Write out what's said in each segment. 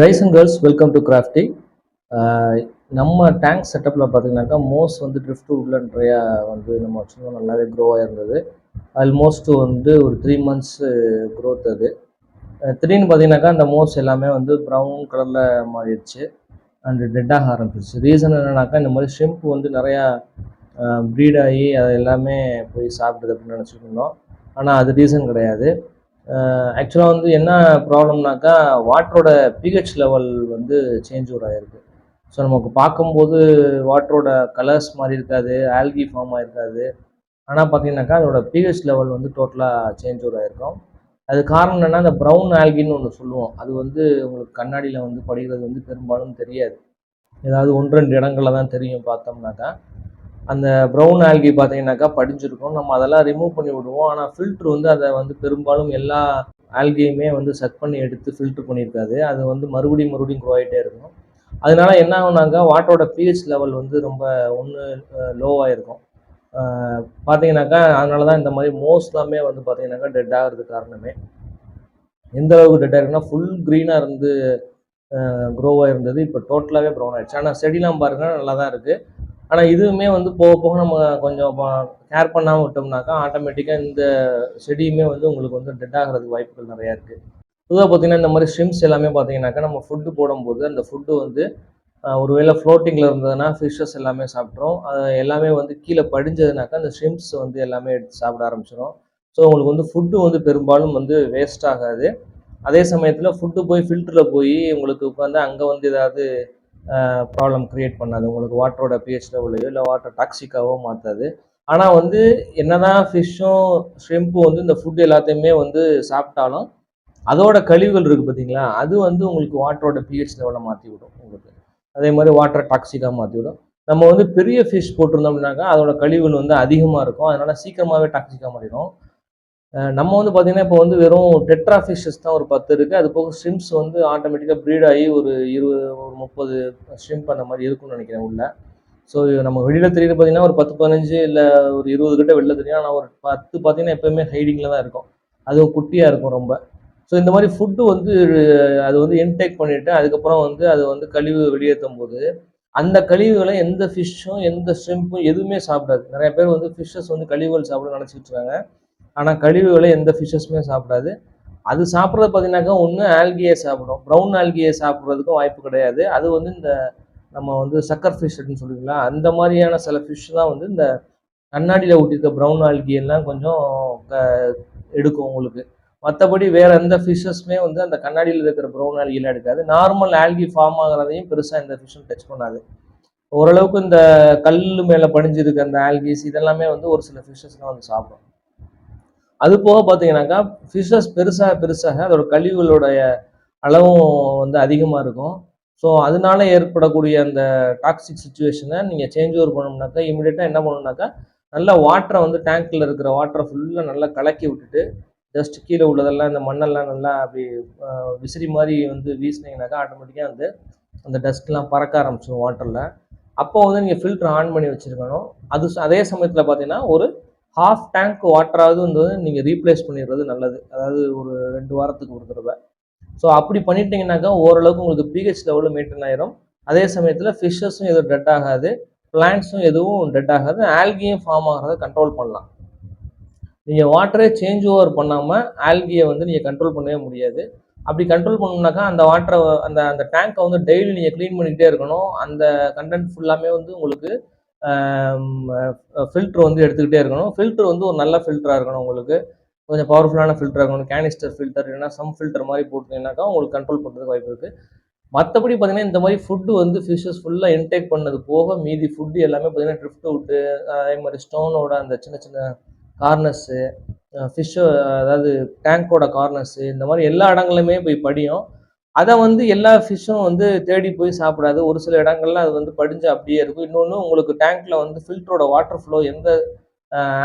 Guys and girls welcome to crafty நம்ம tank செட்டப்பில் பார்த்தீங்கன்னாக்கா மோஸ் வந்து ட்ரிஃப்ட் உள்ள நிறையா வந்து நம்ம வச்சுருந்தோம். நல்லாவே க்ரோ ஆயிருந்தது. ஆல்மோஸ்ட் வந்து ஒரு த்ரீ மந்த்ஸ் க்ரோத் அது. திடீர்னு பார்த்தீங்கன்னாக்கா அந்த மோஸ் எல்லாமே வந்து ப்ரௌன் கலரில் மாறிடுச்சு. அண்ட் டெட்டாக ஆரம்பிச்சிருச்சு. ரீசன் என்னன்னாக்கா இந்த மாதிரி ஷிம்ப் வந்து நிறையா ப்ரீட் ஆகி அது எல்லாமே போய் சாப்பிடுது அப்படின்னு நினச்சிட்டு இருந்தோம். ஆனால் அது ரீசன் கிடையாது. ஆக்சுவலாக வந்து என்ன ப்ராப்ளம்னாக்கா வாட்டரோட பிஹெச் லெவல் வந்து சேஞ்ச் ஓவர் ஆகிருக்கு ஸோ நமக்கு பார்க்கும்போது வாட்டரோட கலர்ஸ் மாதிரி இருக்காது ஆல்கி ஃபார்ம் ஆகிருக்காது ஆனால் பார்த்தீங்கன்னாக்கா அதோட பிஹெச் லெவல் வந்து டோட்டலாக சேஞ்ச் ஓவர் ஆகிருக்கும் அது காரணம் என்னென்னா அந்த ப்ரௌன் ஆல்கின்னு ஒன்று சொல்லுவோம். அது வந்து உங்களுக்கு கண்ணாடியில் வந்து படிக்கிறது வந்து பெரும்பாலும் தெரியாது. ஏதாவது ஒன்று ரெண்டு இடங்களில் தான் தெரியும் பார்த்தோம்னாக்கா. அந்த ப்ரௌன் ஆல்கி பார்த்தீங்கன்னாக்கா படிஞ்சிருக்கும். நம்ம அதெல்லாம் ரிமூவ் பண்ணி விடுவோம். ஆனால் ஃபில்ட்ரு வந்து அதை வந்து பெரும்பாலும் எல்லா ஆல்கையுமே வந்து செக் பண்ணி எடுத்து ஃபில்ட்ரு பண்ணியிருக்காது. அது வந்து மறுபடியும் மறுபடியும் க்ரோ ஆகிட்டே இருக்கும். அதனால என்ன ஆகுனாக்கா வாட்டரோட பிஹெச் லெவல் வந்து ரொம்ப ஒன்று லோவாக இருக்கும் பார்த்தீங்கன்னாக்கா அதனால தான் இந்த மாதிரி மோஸ்ட்லாமே வந்து பார்த்தீங்கன்னாக்கா டெட் ஆகிறது காரணமே. எந்த அளவுக்கு டெட் ஆயிருக்குன்னா ஃபுல் க்ரீனாக இருந்து க்ரோவாக இருந்தது இப்போ டோட்டலாகவே ப்ரௌன் ஆயிடுச்சு. ஆனால் செடிலாம் பாருங்க நல்லா தான் இருக்குது ஆனால் இதுவுமே வந்து போக போக நம்ம கொஞ்சம் கேர் பண்ணாமல் விட்டோம்னாக்கா ஆட்டோமேட்டிக்காக இந்த செடியுமே வந்து உங்களுக்கு வந்து டெட் ஆகிறதுக்கு வாய்ப்புகள் நிறையா இருக்குது பொதுவாக பார்த்தீங்கன்னா இந்த மாதிரி ஸ்ட்ரிம்ஸ் எல்லாமே பார்த்தீங்கன்னாக்கா நம்ம ஃபுட்டு போடும்போது அந்த ஃபுட்டு வந்து ஒருவேளை ஃப்ளோட்டிங்கில் இருந்ததுன்னா ஃபிஷ்ஷஸ் எல்லாமே சாப்பிட்ரும் அது எல்லாமே வந்து கீழே படிஞ்சதுனாக்கா அந்த ஸ்ட்ரிம்ஸ் வந்து எல்லாமே எடுத்து சாப்பிட ஆரம்பிச்சிடும் ஸோ உங்களுக்கு வந்து ஃபுட்டு வந்து பெரும்பாலும் வந்து வேஸ்ட் ஆகாது. அதே சமயத்தில் ஃபுட்டு போய் ஃபில்டரில் போய் உங்களுக்கு உட்காந்து அங்கே வந்து ஏதாவது ப்ராப்ளம் க்ரியேட் பண்ணாது. உங்களுக்கு வாட்டரோட பிஹெச் லெவலையோ இல்லை வாட்டர் டாக்ஸிக்காவோ மாற்றாது ஆனால் வந்து என்னதான் ஃபிஷ்ஷும் ஷ்ரிம்ப்பும் வந்து இந்த ஃபுட் எல்லாத்தையுமே வந்து சாப்பிட்டாலும் அதோட கழிவுகள் இருக்குது பார்த்தீங்களா அது வந்து உங்களுக்கு வாட்டரோட பிஹெச் லெவலை மாற்றி விடும் உங்களுக்கு. அதே மாதிரி வாட்டரை டாக்ஸிக்காக மாற்றி விடும் நம்ம வந்து பெரிய ஃபிஷ் போட்டிருந்தோம் அப்படின்னாக்கா அதோட கழிவுகள் வந்து அதிகமாக இருக்கும். அதனால சீக்கிரமாகவே டாக்ஸிக்காக மாறிடும். நம்ம வந்து பார்த்தீங்கன்னா இப்போ வந்து வெறும் டெட்ரா ஃபிஷ்ஷஸ் தான் ஒரு பத்து இருக்குது அது போக ஸ்ட்ரிம்ஸ் வந்து ஆட்டோமேட்டிக்காக ப்ரீட் ஆகி ஒரு இருபது ஒரு முப்பது ஸ்ட்ரிம்ப் அந்த மாதிரி இருக்கும்னு நினைக்கிறேன் உள்ள. ஸோ நம்ம வெளியில் தெரியுது பார்த்தீங்கன்னா ஒரு பத்து பதினஞ்சு இல்லை ஒரு இருபது கிட்ட வெளில தெரியும். ஆனால் ஒரு பத்து பார்த்தீங்கன்னா எப்போயுமே ஹைடிங்கில் தான் இருக்கும். அதுவும் குட்டியாக இருக்கும் ரொம்ப. ஸோ இந்த மாதிரி ஃபுட்டு வந்து அது வந்து இன்டேக் பண்ணிவிட்டு அதுக்கப்புறம் வந்து அது வந்து கழிவு வெளியேற்றும் போது அந்த கழிவுகளை எந்த ஃபிஷ்ஷும் எந்த ஷ்ரிம்ப்பும் எதுவுமே சாப்பிடாது. நிறைய பேர் வந்து ஃபிஷ்ஷஸ் வந்து கழிவுகள் சாப்பிட நினச்சிட்டு இருக்காங்க. ஆனால் கழிவுகளை எந்த ஃபிஷ்ஷஸுமே சாப்பிடாது. அது சாப்பிட்றது பார்த்தீங்கன்னாக்கா ஒன்று ஆல்கியை சாப்பிடும். ப்ரௌன் ஆல்கியை சாப்பிட்றதுக்கும் வாய்ப்பு கிடையாது. அது வந்து இந்த நம்ம வந்து சக்கர் ஃபிஷ் அப்படின்னு சொல்லுவீங்களா அந்த மாதிரியான சில ஃபிஷ் தான் வந்து இந்த கண்ணாடியில் ஊட்டியிருக்க ப்ரௌன் ஆல்கி எல்லாம் கொஞ்சம் க எடுக்கும் உங்களுக்கு. மற்றபடி வேறு எந்த ஃபிஷ்ஷஸுமே வந்து அந்த கண்ணாடியில் இருக்கிற ப்ரௌன் ஆல்கிலாம் எடுக்காது. நார்மல் ஆல்கி ஃபார்ம் ஆகிறதையும் பெருசாக இந்த ஃபிஷ்ஷும் டச் பண்ணாது. ஓரளவுக்கு இந்த கல் மேலே படிஞ்சிருக்க அந்த ஆல்கிஸ் இதெல்லாமே வந்து ஒரு சில ஃபிஷ்ஷஸ்லாம் வந்து சாப்பிடும். அது போக பார்த்தீங்கன்னாக்கா ஃபிஷஸ் பெருசாக பெருசாக அதோட கழிவுகளுடைய அளவும் வந்து அதிகமாக இருக்கும். ஸோ அதனால ஏற்படக்கூடிய அந்த டாக்ஸிக் சுச்சுவேஷனை நீங்கள் சேஞ்ச் ஓவர் பண்ணோம்னாக்கா இமீடியட்டாக என்ன பண்ணணும்னாக்கா நல்லா வாட்டரை வந்து டேங்க்கில் இருக்கிற வாட்டரை ஃபுல்லாக நல்லா கலக்கி விட்டுட்டு ஜஸ்ட் கீழே உள்ளதெல்லாம் இந்த மண்ணெல்லாம் நல்லா அப்படி விசிறி மாதிரி வந்து வீசினீங்கனாக்கா ஆட்டோமேட்டிக்காக வந்து அந்த டஸ்ட்லாம் பறக்க ஆரம்பிச்சிடும் வாட்டரில் அப்போ வந்து நீங்கள் ஃபில்டர் ஆன் பண்ணி வச்சுருக்கணும். அது அதே சமயத்தில் பார்த்தீங்கன்னா ஒரு ஹாஃப் டேங்க் வாட்டராவது வந்து நீங்கள் ரீப்ளேஸ் பண்ணிடுறது நல்லது. அதாவது ஒரு ரெண்டு வாரத்துக்கு ஒரு தடவை. ஸோ அப்படி பண்ணிட்டீங்கன்னாக்கா ஓரளவுக்கு உங்களுக்கு பிஹெச் லெவலில் மெயின்டைன் ஆயிரும். அதே சமயத்தில் ஃபிஷ்ஷஸும் எதுவும் டெட் ஆகாது. பிளான்ட்ஸும் எதுவும் டெட் ஆகாது. ஆல்கியும் ஃபார்ம் ஆகிறத கண்ட்ரோல் பண்ணலாம். நீங்கள் வாட்டரே சேஞ்ச் ஓவர் பண்ணாமல் ஆல்கியை வந்து நீங்கள் கண்ட்ரோல் பண்ணவே முடியாது. அப்படி கண்ட்ரோல் பண்ணணும்னாக்கா அந்த வாட்டரை அந்த அந்த டேங்க்கை வந்து டெய்லி நீங்கள் க்ளீன் பண்ணிக்கிட்டே இருக்கணும். அந்த கண்டென்ட் ஃபுல்லாமே வந்து உங்களுக்கு ஃபில்ட்ரு வந்து எடுத்துக்கிட்டே இருக்கணும். ஃபில்ட்ரு வந்து ஒரு நல்ல ஃபில்டராக இருக்கணும் உங்களுக்கு. கொஞ்சம் பவர்ஃபுல்லான ஃபில்டராக இருக்கணும். கேனிஸ்டர் ஃபில்டர் இல்லைன்னா சம் ஃபில்டர் மாதிரி போட்டிங்கனாக்கா உங்களுக்கு கண்ட்ரோல் பண்ணுறதுக்கு வாய்ப்பு இருக்குது மற்றபடி பார்த்தீங்கன்னா இந்த மாதிரி ஃபுட்டு வந்து ஃபிஷ்ஷஸ் ஃபுல்லாக இன்டேக் பண்ணது போக மீதி ஃபுட்டு எல்லாமே பார்த்தீங்கன்னா ட்ரிஃப்ட் அவுட்டு அதே மாதிரி ஸ்டோனோட அந்த சின்ன சின்ன கார்னர்ஸு ஃபிஷ்ஷு அதாவது டேங்கோட கார்னர்ஸு இந்த மாதிரி எல்லா இடங்களுமே போய் படியும். அதை வந்து எல்லா ஃபிஷ்ஷும் வந்து தேடி போய் சாப்பிடாது. ஒரு சில இடங்கள்ல அது வந்து படிஞ்சு அப்படியே இருக்கும். இன்னொன்று உங்களுக்கு டேங்க்ல வந்து ஃபில்டரோட வாட்டர் ஃப்ளோ எந்த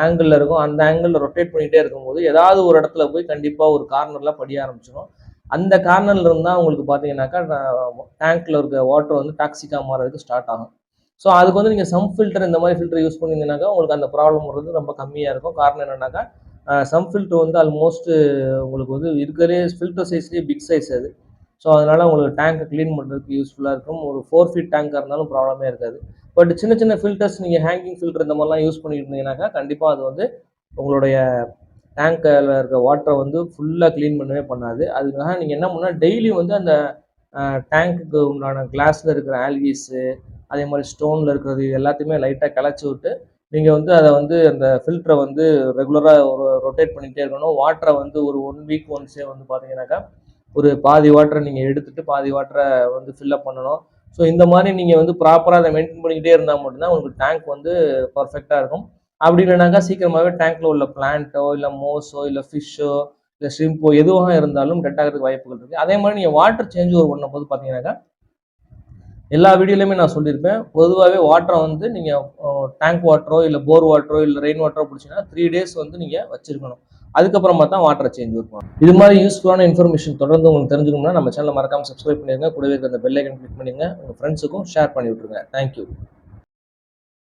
ஆங்கிளில் இருக்கும் அந்த ஆங்கிளில் ரொட்டேட் பண்ணிகிட்டே இருக்கும்போது ஏதாவது ஒரு இடத்துல போய் கண்டிப்பாக ஒரு கார்னரில் படிய ஆரம்பிச்சிடும் அந்த கார்னர்ல இருந்தால் உங்களுக்கு பார்த்தீங்கன்னாக்கா டேங்க்கில் இருக்க வாட்டர் வந்து டாக்ஸிக்காக மாறதுக்கு ஸ்டார்ட் ஆகும். ஸோ அதுக்கு வந்து நீங்கள் சம் ஃபில்டர் இந்த மாதிரி ஃபில்டர் யூஸ் பண்ணீங்கன்னாக்கா உங்களுக்கு அந்த ப்ராப்ளம் வர்றது ரொம்ப கம்மியாக இருக்கும். காரணம் என்னன்னாக்கா சம் ஃபில்டர் வந்து ஆல்மோஸ்ட் உங்களுக்கு வந்து இருக்கிறதே ஃபில்டர் சைஸ்லேயே பிக் சைஸ் அது. ஸோ அதனால் உங்களுக்கு டேங்க்கை க்ளீன் பண்ணுறதுக்கு யூஸ்ஃபுல்லாக இருக்கும். ஒரு ஃபோர் ஃபீட் டேங்காக இருந்தாலும் ப்ராப்ளமே இருக்காது. பட் சின்ன சின்ன ஃபில்டர்ஸ் நீங்கள் ஹேங்கிங் ஃபில்டர் இந்த மாதிரிலாம் யூஸ் பண்ணிட்டு இருந்தீங்கன்னாக்கா கண்டிப்பாக அது வந்து உங்களுடைய டேங்க்கில் இருக்க வாட்டரை வந்து ஃபுல்லாக க்ளீன் பண்ணவே பண்ணாது. அதுக்காக நீங்கள் என்ன பண்ணால் டெய்லி வந்து அந்த டேங்க்குக்கு உண்டான கிளாஸில் இருக்கிற ஆல்கிஸு அதே மாதிரி ஸ்டோனில் இருக்கிறது இது எல்லாத்தையுமே லைட்டாக கிளச்சி விட்டு நீங்கள் வந்து அதை வந்து அந்த ஃபில்டரை வந்து ரெகுலராக ஒரு ரொட்டேட் பண்ணிகிட்டே இருக்கணும். வாட்டரை வந்து ஒரு ஒன் வீக் ஒன்ஸே வந்து பார்த்தீங்கன்னாக்கா ஒரு பாதி வாட்டரை நீங்கள் எடுத்துட்டு பாதி வாட்டரை வந்து ஃபில்லப் பண்ணணும். ஸோ இந்த மாதிரி நீங்கள் வந்து ப்ராப்பராக அதை மெயின்டைன் பண்ணிக்கிட்டே இருந்தால் மட்டும்தான் உங்களுக்கு டேங்க் வந்து பர்ஃபெக்டாக இருக்கும். அப்படி இல்லைனாக்கா சீக்கிரமாகவே டேங்க்கில் உள்ள பிளான்ட்டோ இல்லை மோஸோ இல்லை ஃபிஷ்ஷோ இல்லை ஷ்ரிம்போ எதுவாக இருந்தாலும் டெட் ஆகிறதுக்கு வாய்ப்புகள் இருக்குது அதே மாதிரி நீங்கள் வாட்டர் சேஞ்ச் ஓவர் பண்ணும்போது பார்த்தீங்கன்னாக்கா எல்லா வீடியோலையுமே நான் சொல்லியிருப்பேன். பொதுவாகவே வாட்டரை வந்து நீங்கள் டேங்க் வாட்டரோ இல்லை போர் வாட்டரோ இல்லை ரெயின் வாட்டரோ பிடிச்சிங்கன்னா த்ரீ டேஸ் வந்து நீங்கள் வச்சுருக்கணும். அதுக்கப்புறமா தான் வாட்டரை சேஞ்ச் இருக்கும் இது மாதிரி யூஸ்ஃபுல்லான இன்ஃபர்மேஷன் தொடர்ந்து உங்களுக்கு தெரிஞ்சுக்கணும்னா நம்ம சேனலை மறக்காம சப்ஸ்கிரைப் பண்ணிடுங்க. கூடவே இருக்க அந்த பெல்லைக்கன் கிளிக் பண்ணிடுங்க. உங்கள் ஃப்ரெண்ட்ஸுக்கும் ஷேர் பண்ணி விட்ருங்க தேங்க்யூ